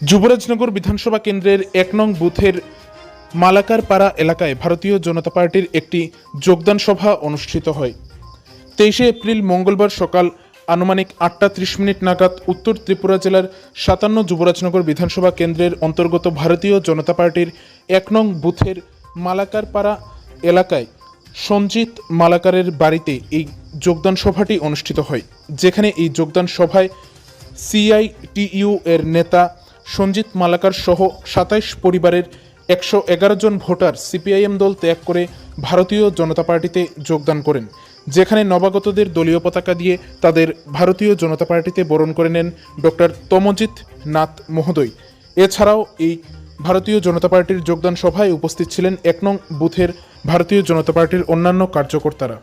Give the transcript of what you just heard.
যুবরাজনগর বিধানসভা কেন্দ্রের এক নং বুথের মালাকারপাড়া এলাকায় ভারতীয় জনতা পার্টির একটি যোগদান সভা অনুষ্ঠিত হয়। তেইশে এপ্রিল মঙ্গলবার সকাল আনুমানিক আটটা ত্রিশ মিনিট নাগাদ উত্তর ত্রিপুরা জেলার সাতান্ন যুবরাজনগর বিধানসভা কেন্দ্রের অন্তর্গত ভারতীয় জনতা পার্টির এক নং বুথের মালাকারপাড়া এলাকায় সঞ্জিত মালাকারের বাড়িতে এই যোগদান সভাটি অনুষ্ঠিত হয়, যেখানে এই যোগদান সভায় সিআইটিইউ এর নেতা সঞ্জিত মালাকার সহ সাতাইশ পরিবারের একশো এগারো জন ভোটার সিপিআইএম দল ত্যাগ করে ভারতীয় জনতা পার্টিতে যোগদান করেন, যেখানে নবাগতদের দলীয় পতাকা দিয়ে তাদের ভারতীয় জনতা পার্টিতে বরণ করে নেন ডক্টর তমজিৎ নাথ মহোদয়। এছাড়াও এই ভারতীয় জনতা পার্টির যোগদান সভায় উপস্থিত ছিলেন এক নং বুথের ভারতীয় জনতা পার্টির অন্যান্য কার্যকর্তারা।